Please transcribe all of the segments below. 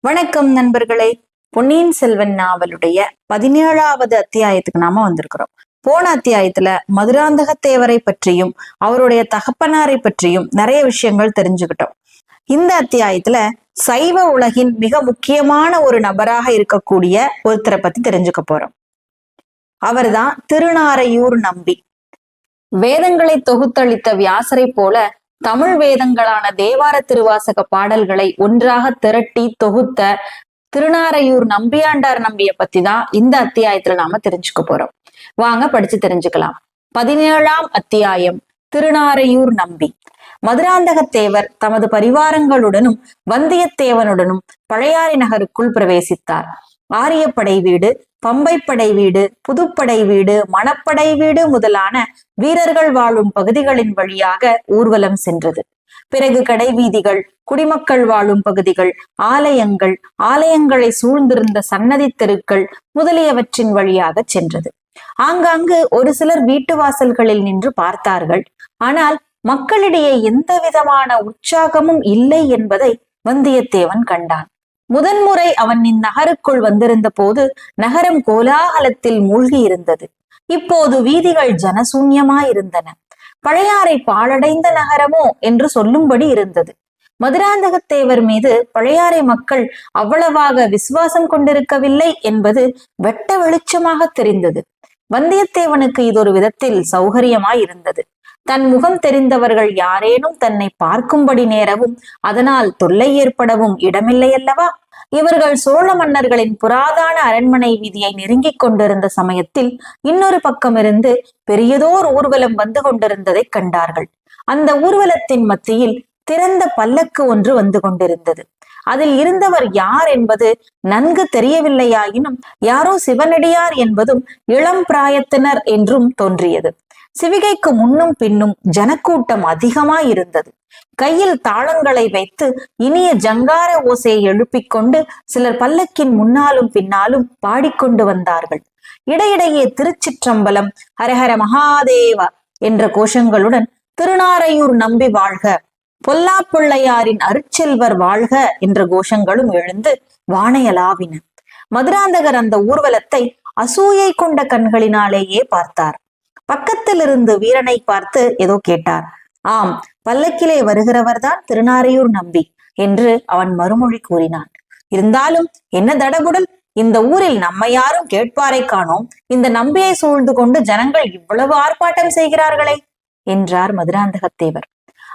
வணக்கம் நண்பர்களே. பொன்னியின் செல்வன் நாவலுடைய பதினேழாவது அத்தியாயத்துக்கு நாம வந்திருக்கிறோம். போன அத்தியாயத்துல மதுராந்தக தேவரை பற்றியும் அவருடைய தகப்பனாரை பற்றியும் நிறைய விஷயங்கள் தெரிஞ்சுக்கிட்டோம். இந்த அத்தியாயத்துல சைவ உலகின் மிக முக்கியமான ஒரு நபராக இருக்கக்கூடிய ஒருத்தரை பத்தி தெரிஞ்சுக்க போறோம். அவர்தான் திருநாரையூர் நம்பி. வேதங்களை தொகுத்தளித்த வியாசரை போல தமிழ் வேதங்களான தேவார திருவாசக பாடல்களை ஒன்றாக திரட்டி தொகுத்த திருநாரையூர் நம்பியாண்டார் நம்பிய பத்தி தான் இந்த அத்தியாயத்துல நாம தெரிஞ்சுக்க போறோம். வாங்க படிச்சு தெரிஞ்சுக்கலாம். பதினேழாம் அத்தியாயம் திருநாரையூர் நம்பி. மதுராந்தகத்தேவர் தமது பரிவாரங்களுடனும் வந்தியத்தேவனுடனும் பழையாறை நகருக்குள் பிரவேசித்தார். ஆரியப்படை வீடு பம்பைப்படை வீடு புதுப்படை வீடு மணப்படை வீடு முதலான வீரர்கள் வாழும் பகுதிகளின் வழியாக ஊர்வலம் சென்றது. பிறகு கடைவீதிகள் குடிமக்கள் வாழும் பகுதிகள் ஆலயங்கள் ஆலயங்களை சூழ்ந்திருந்த சன்னதி தெருக்கள் முதலியவற்றின் வழியாக சென்றது. ஆங்காங்கு ஒரு சிலர் வீட்டு வாசல்களில் நின்று பார்த்தார்கள். ஆனால் மக்களிடையே எந்த விதமான உற்சாகமும் இல்லை என்பதை வந்தியத்தேவன் கண்டான். முதன்முறை அவன் இந்நகருக்குள் வந்திருந்த போது நகரம் கோலாகலத்தில் மூழ்கி இருந்தது இப்போது வீதிகள் ஜனசூன்யமாயிருந்தன. பழையாறை பாழடைந்த நகரமோ என்று சொல்லும்படி இருந்தது. மதுராந்தகத்தேவர் மீது பழையாறை மக்கள் அவ்வளவாக விசுவாசம் கொண்டிருக்கவில்லை என்பது வெட்ட வெளிச்சமாக தெரிந்தது. வந்தியத்தேவனுக்கு இது ஒரு விதத்தில் சௌகரியமாய் இருந்தது தன் முகம் தெரிந்தவர்கள் யாரேனும் தன்னை பார்க்கும்படி நேரவும் அதனால் தொல்லை ஏற்படவும் இடமில்லை அல்லவா இவர்கள் சோழ மன்னர்களின் புராதான அரண்மனை வீதியை நெருங்கிக் கொண்டிருந்த சமயத்தில் இன்னொரு பக்கமிருந்து பெரியதோர் ஊர்வலம் வந்து கொண்டிருந்ததை கண்டார்கள். அந்த ஊர்வலத்தின் மத்தியில் திறந்த பல்லக்கு ஒன்று வந்து கொண்டிருந்தது. அதில் இருந்தவர் யார் என்பது நன்கு தெரியவில்லையாயினும் யாரோ சிவனடியார் என்பதும் இளம் பிராயத்தினர் என்றும் தோன்றியது. சிவிகைக்கு முன்னும் பின்னும் ஜனக்கூட்டம் அதிகமாய் இருந்தது. கையில் தாளங்களை வைத்து இனிய ஜங்கார ஓசையை எழுப்பிக் கொண்டு சிலர் பல்லக்கின் முன்னாலும் பின்னாலும் பாடிக்கொண்டு வந்தார்கள். இடையிடையே திருச்சிற்றம்பலம் ஹரஹர மகாதேவா என்ற கோஷங்களுடன் திருநாரையூர் நம்பி வாழ்க பொல்லாப்பிள்ளையாரின் அருட்செல்வர் வாழ்க என்ற கோஷங்களும் எழுந்து வானையலாவின. மதுராந்தகர் அந்த ஊர்வலத்தை அசூயை கொண்ட கண்களினாலேயே பார்த்தார். பக்கத்தில் இருந்து வீரனை பார்த்து ஏதோ கேட்டார். ஆம் பல்லக்கிலே வருகிறவர்தான் திருநாரையூர் நம்பி என்று அவன் மறுமொழி கூறினான். இருந்தாலும் என்ன தடபுடல்? இந்த ஊரில் நம்ம யாரும் கேட்பாரை காணோம். இந்த நம்பியை சூழ்ந்து கொண்டு ஜனங்கள் இவ்வளவு ஆர்ப்பாட்டம் செய்கிறார்களே என்றார் மதுராந்தகத்தேவர்.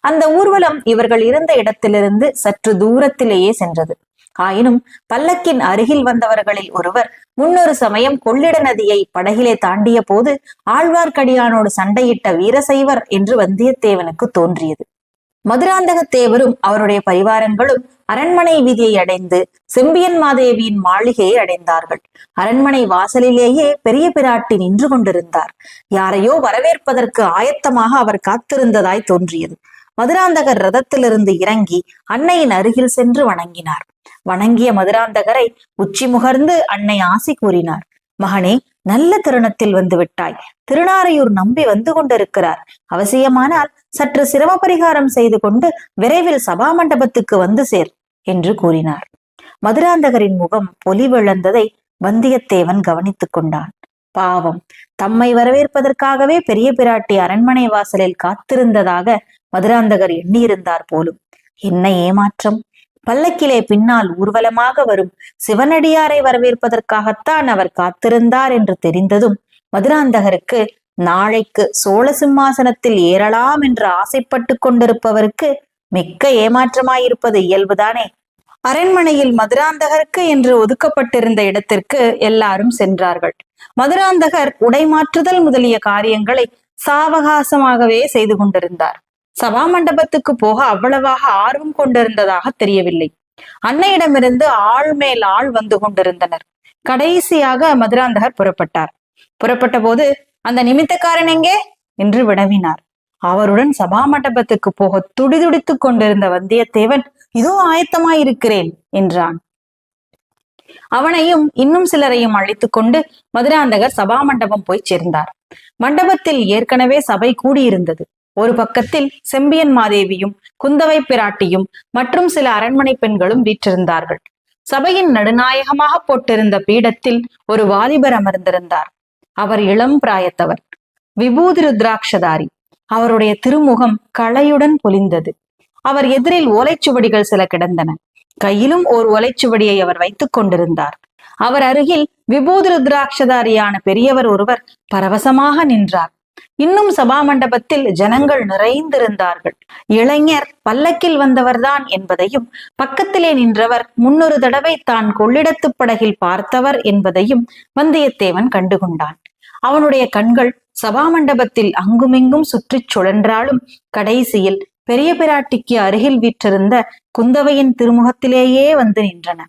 அந்த ஊர்வலம் இவர்கள் இருந்த இடத்திலிருந்து சற்று தூரத்திலேயே சென்றது. ஆயினும் பல்லக்கின் அருகில் வந்தவர்களில் ஒருவர் முன்னொரு சமயம் கொள்ளிட நதியை படகிலே தாண்டிய போது ஆழ்வார்க்கடியானோடு சண்டையிட்ட வீரசைவர் என்று வந்தியத்தேவனுக்கு தோன்றியது. மதுராந்தகத்தேவரும் அவருடைய பரிவாரங்களும் அரண்மனை வீதியை அடைந்து செம்பியன் மாதேவியின் மாளிகையை அடைந்தார்கள். அரண்மனை வாசலிலேயே பெரிய பிராட்டி நின்று கொண்டிருந்தார். யாரையோ வரவேற்பதற்கு ஆயத்தமாக அவர் காத்திருந்ததாய் தோன்றியது. மதுராந்தகர் ரதத்திலிருந்து இறங்கி அன்னையின் அருகில் சென்று வணங்கினார். வணங்கிய மதுராந்தகரை உச்சி முகர்ந்து அன்னை ஆசி கூறினார் மகனே நல்ல தருணத்தில் வந்து விட்டாய். திருநாரையூர் நம்பி வந்து கொண்டிருக்கிறார். அவசியமானால் சற்று சிரம பரிகாரம் செய்து கொண்டு விரைவில் சபா மண்டபத்துக்கு வந்து சேர் என்று கூறினார். மதுராந்தகரின் முகம் பொலிவிழந்ததை வந்தியத்தேவன் கவனித்துக் கொண்டான். பாவம்! தம்மை வரவேற்பதற்காகவே பெரிய பிராட்டி அரண்மனை வாசலில் காத்திருந்ததாக மதுராந்தகர் எண்ணியிருந்தார் போலும். என்ன ஏமாற்றம்? பல்லக்கிலே பின்னால் ஊர்வலமாக வரும் சிவனடியாரை வரவேற்பதற்காகத்தான் அவர் காத்திருந்தார் என்று தெரிந்ததும் மதுராந்தகருக்கு நாளைக்கு சோழ சிம்மாசனத்தில் ஏறலாம் என்று ஆசைப்பட்டு கொண்டிருப்பவருக்கு மிக்க ஏமாற்றமாயிருப்பது இயல்புதானே? அரண்மனையில் மதுராந்தகருக்கு என்று ஒதுக்கப்பட்டிருந்த இடத்திற்கு எல்லாரும் சென்றார்கள். மதுராந்தகர் உடைமாற்றுதல் முதலிய காரியங்களை சாவகாசமாகவே செய்து கொண்டிருந்தார். சபா மண்டபத்துக்கு போக அவ்வளவாக ஆர்வம் கொண்டிருந்ததாக தெரியவில்லை. அன்னையிடமிருந்து ஆள் மேல் ஆள் வந்து கொண்டிருந்தனர். கடைசியாக மதுராந்தகர் புறப்பட்டார். புறப்பட்ட போது அந்த நிமித்தக்காரன் எங்கே? என்று வினவினார். அவருடன் சபா மண்டபத்துக்கு போக துடிதுடித்துக் கொண்டிருந்த வந்தியத்தேவன் இதோ ஆயத்தமாயிருக்கிறேன் என்றான். அவனையும் இன்னும் சிலரையும் அழைத்துக் கொண்டு மதுராந்தகர் சபா மண்டபம் போய் சேர்ந்தார். மண்டபத்தில் ஏற்கனவே சபை கூடியிருந்தது. ஒரு பக்கத்தில் செம்பியன் மாதேவியும் குந்தவை பிராட்டியும் மற்றும் சில அரண்மனை பெண்களும் வீற்றிருந்தார்கள். சபையின் நடுநாயகமாக போட்டிருந்த பீடத்தில் ஒரு வாலிபர் அமர்ந்திருந்தார். அவர் இளம் பிராயத்தவர். விபூதி ருத்ராட்சதாரி அவருடைய திருமுகம் களையுடன் பொலிந்தது. அவர் எதிரில் ஓலைச்சுவடிகள் சில கிடந்தன. கையிலும் ஓர் ஓலைச்சுவடியை அவர் வைத்துக் கொண்டிருந்தார். அவர் அருகில் விபூதி ருத்ராட்சதாரியான பெரியவர் ஒருவர் பரவசமாக நின்றார். இன்னும் சபா மண்டபத்தில் ஜனங்கள் நிறைந்திருந்தார்கள். இளைஞர் பல்லக்கில் வந்தவர்தான் என்பதையும் பக்கத்திலே நின்றவர் முன்னொரு தடவை தான் கொள்ளிடத்து படகில் பார்த்தவர் என்பதையும் வந்தியத்தேவன் கண்டுகொண்டான். அவனுடைய கண்கள் சபா மண்டபத்தில் அங்குமிங்கும் சுற்றிச் சுழன்றாலும் கடைசியில் பெரிய பிராட்டிக்கு அருகில் வீற்றிருந்த குந்தவையின் திருமுகத்திலேயே வந்து நின்றன.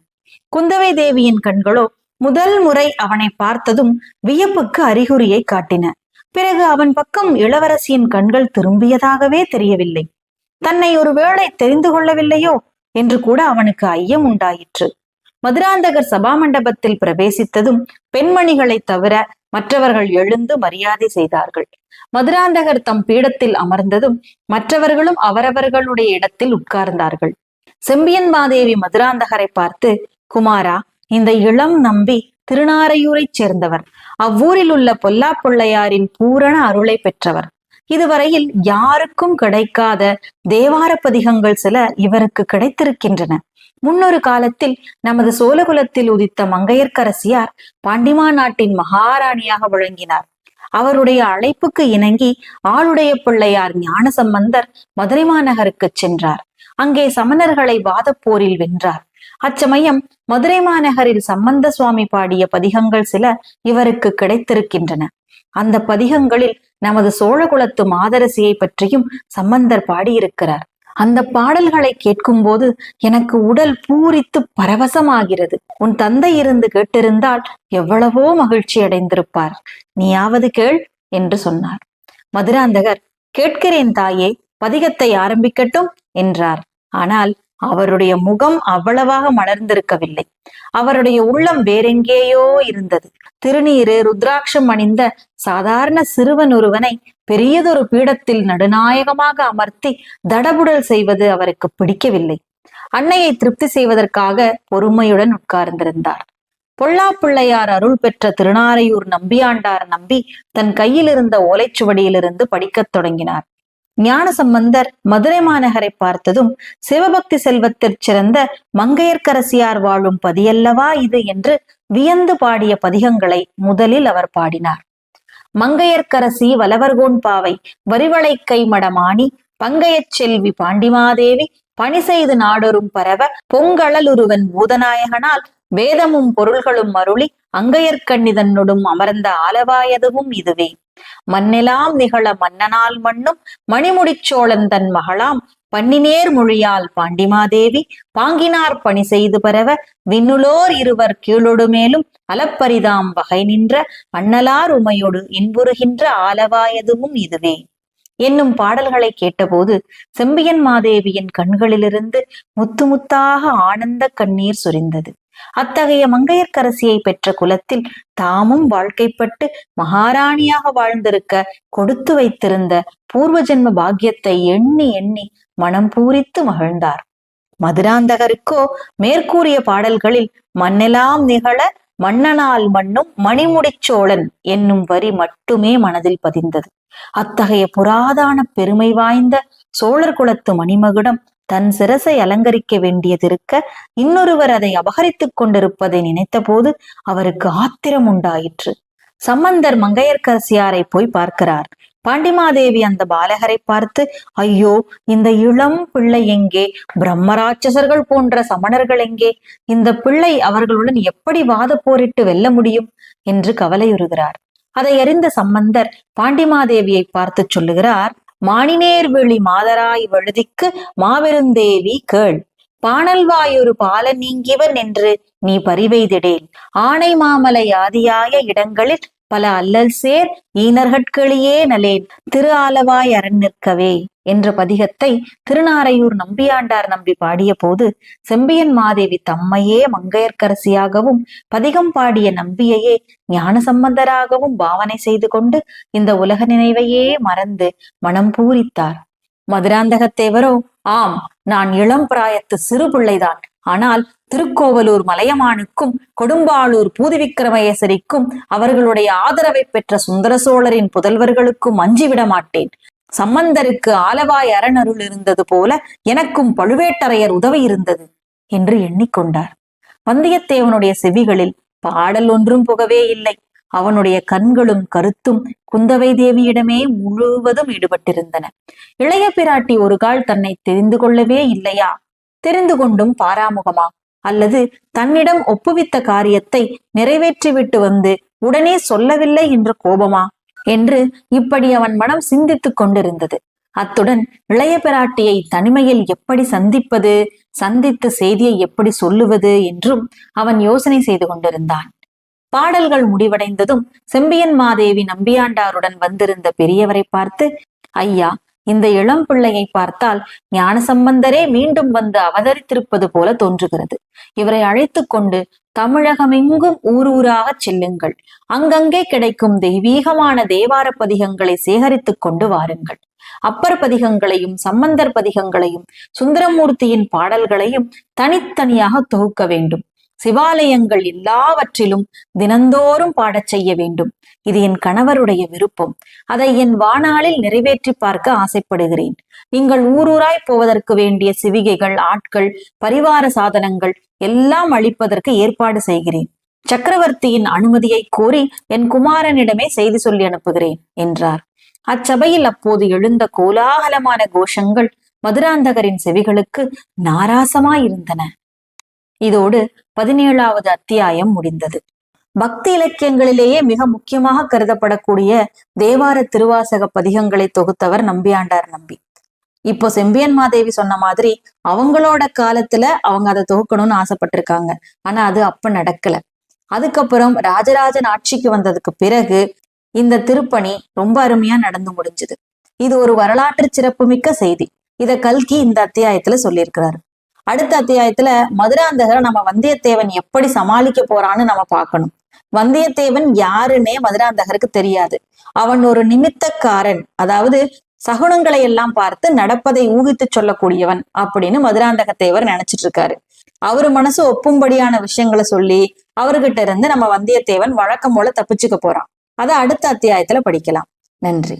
குந்தவை தேவியின் கண்களோ முதல் முறை அவனை பார்த்ததும் வியப்புக்கு அறிகுறியை காட்டின. பிறகு அவன் பக்கம் இளவரசியின் கண்கள் திரும்பியதாகவே தெரியவில்லை. தன்னை ஒருவேளை தெரிந்து கொள்ளவில்லையோ என்று கூட அவனுக்கு ஐயம் உண்டாயிற்று. மதுராந்தகர் சபா மண்டபத்தில் பிரவேசித்ததும் பெண்மணிகளை தவிர மற்றவர்கள் எழுந்து மரியாதை செய்தார்கள். மதுராந்தகர் தம் பீடத்தில் அமர்ந்ததும் மற்றவர்களும் அவரவர்களுடைய இடத்தில் உட்கார்ந்தார்கள். செம்பியன் மாதேவி மதுராந்தகரை பார்த்து குமாரா இந்த இளம் நம்பி திருநாரையூரைச் சேர்ந்தவர். அவ்வூரில் உள்ள பொல்லா பிள்ளையாரின் பூரண அருளை பெற்றவர். இதுவரையில் யாருக்கும் கிடைக்காத தேவார பதிகங்கள் சில இவருக்கு கிடைத்திருக்கின்றன. முன்னொரு காலத்தில் நமது சோழகுலத்தில் உதித்த மங்கையர்க்கரசியார் பாண்டிமா நாட்டின் மகாராணியாக விளங்கினார். அவருடைய அழைப்புக்கு இணங்கி ஆளுடைய பிள்ளையார் ஞானசம்பந்தர் மதுரை மாநகருக்கு சென்றார். அங்கே சமணர்களை வாதப்போரில் வென்றார். அச்சமயம் மதுரை மாநகரில் சம்பந்த சுவாமி பாடிய பதிகங்கள் சில இவருக்கு கிடைத்திருக்கின்றன. அந்த பதிகங்களில் நமது சோழகுலத்து மாதரசியை பற்றியும் சம்பந்தர் பாடியிருக்கிறார். அந்த பாடல்களை கேட்கும்போது எனக்கு உடல் பூரித்து பரவசமாகிறது. உன் தந்தை இருந்து கேட்டிருந்தால் எவ்வளவோ மகிழ்ச்சி அடைந்திருப்பார். நீயாவது கேள் என்று சொன்னார். மதுராந்தகர் கேட்கிறேன் தாயே பதிகத்தை ஆரம்பிக்கட்டும் என்றார். ஆனால் அவருடைய முகம் அவ்வளவாக மலர்ந்திருக்கவில்லை. அவருடைய உள்ளம் வேறெங்கேயோ இருந்தது. திருநீரு ருத்ராட்சம் அணிந்த சாதாரண சிறுவன் ஒருவனை பெரியதொரு பீடத்தில் நடுநாயகமாக அமர்த்தி தடபுடல் செய்வது அவருக்கு பிடிக்கவில்லை. அன்னையை திருப்தி செய்வதற்காக பொறுமையுடன் உட்கார்ந்திருந்தார். பொல்லா பிள்ளையார் அருள் பெற்ற திருநாரையூர் நம்பியாண்டார் நம்பி தன் கையில் இருந்த ஓலைச்சுவடியிலிருந்து படிக்கத் தொடங்கினார். ஞானசம்பந்தர் மதுரை மாநகரை பார்த்ததும் சிவபக்தி செல்வத்திற் சிறந்த மங்கையர்க்கரசியார் வாழும் பதியல்லவா இது என்று வியந்து பாடிய பதிகங்களை முதலில் அவர் பாடினார். மங்கையர்க்கரசி வலவர்கோன் பாவை வரிவளை கைமடமாணி பங்கையச் செல்வி பாண்டிமாதேவி பணி செய்து நாடொரும் பரவ பொங்கழலுருவன் பூதநாயகனால் வேதமும் பொருள்களும் அருளி அங்கையர்கண்ணிதன்னொடும் அமர்ந்த ஆலவாயதுவும் இதுவே. மண்ணெலாம் நிகழ மன்னனால் மண்ணும் மணிமுடிச்சோழன் தன் மகளாம். பன்னினேர் மொழியால் பாண்டிமாதேவி பாங்கினார் பணி செய்து பரவ விண்ணுலோர் இருவர் கீழொடு மேலும் அலப்பரிதாம் வகை நின்ற அண்ணலார் உமையொடு இன்புறுகின்ற ஆலவாயதுவும் இதுவே. என்னும் பாடல்களை கேட்டபோது செம்பியன் மாதேவியின் கண்களிலிருந்து முத்து முத்தாக ஆனந்த கண்ணீர் சொரிந்தது. அத்தகைய மங்கையர்க்கரசியை பெற்ற குலத்தில் தாமும் வாழ்க்கைப்பட்டு மகாராணியாக வாழ்ந்திருக்க கொடுத்து வைத்திருந்த பூர்வ ஜென்ம பாக்கியத்தை எண்ணி எண்ணி மனம் பூரித்து மகிழ்ந்தார். மதுராந்தகருக்கோ மேற்கூறிய பாடல்களில் மண்ணெல்லாம் நிகழ மன்னனால் மண்ணும் மணிமுடிச்சோழன் என்னும் வரி மட்டுமே மனதில் பதிந்தது. அத்தகைய புராதான பெருமை வாய்ந்த சோழர் குலத்து மணிமகுடம் தன் சிரசை அலங்கரிக்க வேண்டியதிருக்க இன்னொருவர் அதை அபகரித்துக் கொண்டிருப்பதை நினைத்தபோது அவருக்கு ஆத்திரம் உண்டாயிற்று. சம்பந்தர் மங்கையர்க்கரசியாரை போய் பார்க்கிறார். பாண்டிமாதேவி அந்த பாலகரை பார்த்து ஐயோ இந்த இளம் பிள்ளை எங்கே? பிரம்மராட்சசர்கள் போன்ற சமணர்கள் எங்கே? இந்த பிள்ளை அவர்களுடன் எப்படி வாத போரிட்டு வெல்ல முடியும்? என்று கவலையுறுகிறார். அதை அறிந்த சம்பந்தர் பாண்டிமாதேவியை பார்த்து சொல்லுகிறார் மானினேர்விழி மாதராய் வழுதிக்கு மாபெருந்தேவி கேள். பாணல்வாயொரு பால நீங்கிவன் என்று நீ பறிவெய்திடேன் ஆனை மாமலை ஆதியாய இடங்களில் பல அல்லல் சேர் ஈனர்கட்களியே நலேன். திரு ஆலவாய் அரண் நிற்கவே. என்ற பதிகத்தை திருநாரையூர் நம்பியாண்டார் நம்பி பாடிய போது செம்பியன் மாதேவி தம்மையே மங்கையர்க்கரசியாகவும் பதிகம் பாடிய நம்பியையே ஞான சம்பந்தராகவும் பாவனை செய்து கொண்டு இந்த உலக நினைவையே மறந்து மனம் பூரித்தார். மதுராந்தகத்தேவரோ ஆம் நான் இளம் பிராயத்து சிறு பிள்ளைதான். ஆனால் திருக்கோவலூர் மலையமானுக்கும் கொடும்பாளூர் பூதிவிக்கிரமேசரிக்கும் அவர்களுடைய ஆதரவை பெற்ற சுந்தர சோழரின் புதல்வர்களுக்கும் அஞ்சிவிட மாட்டேன் சம்பந்தருக்கு ஆலவாய் அரணருள் இருந்தது போல எனக்கும் பழுவேட்டரையர் உதவி இருந்தது என்று எண்ணிக்கொண்டார். வந்தியத்தேவனுடைய செவிகளில் பாடல் ஒன்றும் புகவே இல்லை. அவனுடைய கண்களும் கருத்தும் குந்தவை தேவியிடமே முழுவதும் ஈடுபட்டிருந்தன. இளைய பிராட்டி ஒரு கால் தன்னை தெரிந்து கொள்ளவே இல்லையா? தெரிந்து கொண்டும் பாராமுகமா? அல்லது தன்னிடம் ஒப்புவித்த காரியத்தை நிறைவேற்றிவிட்டு வந்து உடனே சொல்லவில்லை என்ற கோபமா? என்று இப்படி அவன் மனம் சிந்தித்துக் கொண்டிருந்தது. அத்துடன் இளைய பிராட்டியை தனிமையில் எப்படி சந்திப்பது சந்தித்த செய்தியை எப்படி சொல்லுவது என்றும் அவன் யோசனை செய்து கொண்டிருந்தான். பாடல்கள் முடிவடைந்ததும் செம்பியன் மாதேவி நம்பியாண்டாருடன் வந்திருந்த பெரியவரை பார்த்து ஐயா இந்த இளம் பிள்ளையை பார்த்தால் ஞானசம்பந்தரே மீண்டும் வந்து அவதரித்திருப்பது போல தோன்றுகிறது. இவரை அழைத்து கொண்டு தமிழகமெங்கும் ஊர் ஊராகச் செல்லுங்கள். அங்கங்கே கிடைக்கும் தெய்வீகமான தேவார பதிகங்களை சேகரித்துக் கொண்டு வாருங்கள். அப்பர் பதிகங்களையும் சம்பந்தர் பதிகங்களையும் சுந்தரமூர்த்தியின் பாடல்களையும் தனித்தனியாக தொகுக்க வேண்டும். சிவாலயங்கள் எல்லாவற்றிலும் தினந்தோறும் பாடச் செய்ய வேண்டும். இது என் கணவருடைய விருப்பம். அதை என் வாணாளில் நிறைவேற்றி பார்க்க ஆசைப்படுகிறேன். நீங்கள் ஊரூராய் போவதற்கு வேண்டிய சிவிகைகள் ஆட்கள் பரிவார சாதனங்கள் எல்லாம் அளிப்பதற்கு ஏற்பாடு செய்கிறேன். சக்கரவர்த்தியின் அனுமதியை கோரி என் குமாரனிடமே செய்தி சொல்லி அனுப்புகிறேன் என்றார். அச்சபையில் அப்போது எழுந்த கோலாகலமான கோஷங்கள் மதுராந்தகரின் செவிகளுக்கு நாராசமாயிருந்தன. இதோடு பதினேழாவது அத்தியாயம் முடிந்தது. பக்தி இலக்கியங்களிலேயே மிக முக்கியமாக கருதப்படக்கூடிய தேவார திருவாசக பதிகங்களை தொகுத்தவர் நம்பியாண்டார் நம்பி. இப்போ செம்பியன் மாதேவி சொன்ன மாதிரி அவங்களோட காலத்துல அவங்க அதை தொகுக்கணும்னு ஆசைப்பட்டிருக்காங்க. ஆனா அது அப்ப நடக்கல. அதுக்கப்புறம் ராஜராஜன் ஆட்சிக்கு வந்ததுக்கு பிறகு இந்த திருப்பணி ரொம்ப அருமையா நடந்து முடிஞ்சது. இது ஒரு வரலாற்று சிறப்புமிக்க செய்தி. இத கல்கி இந்த அத்தியாயத்துல சொல்லியிருக்கிறாரு. அடுத்த அத்தியாயத்துல மதுராந்தகரை நம்ம வந்தியத்தேவன் எப்படி சமாளிக்க போறான்னு நம்ம பார்க்கணும். வந்தியத்தேவன் யாருன்னே மதுராந்தகருக்கு தெரியாது. அவன் ஒரு நிமித்தக்காரன். அதாவது சகுனங்களை எல்லாம் பார்த்து நடப்பதை ஊகித்து சொல்லக்கூடியவன் அப்படின்னு மதுராந்தக தேவர் நினைச்சிட்டு இருக்காரு அவரு மனசு ஒப்பும்படியான விஷயங்களை சொல்லி அவர்கிட்ட இருந்து நம்ம வந்தியத்தேவன் வழக்கம் போல தப்பிச்சுக்க போறான். அதை அடுத்த அத்தியாயத்துல படிக்கலாம். நன்றி.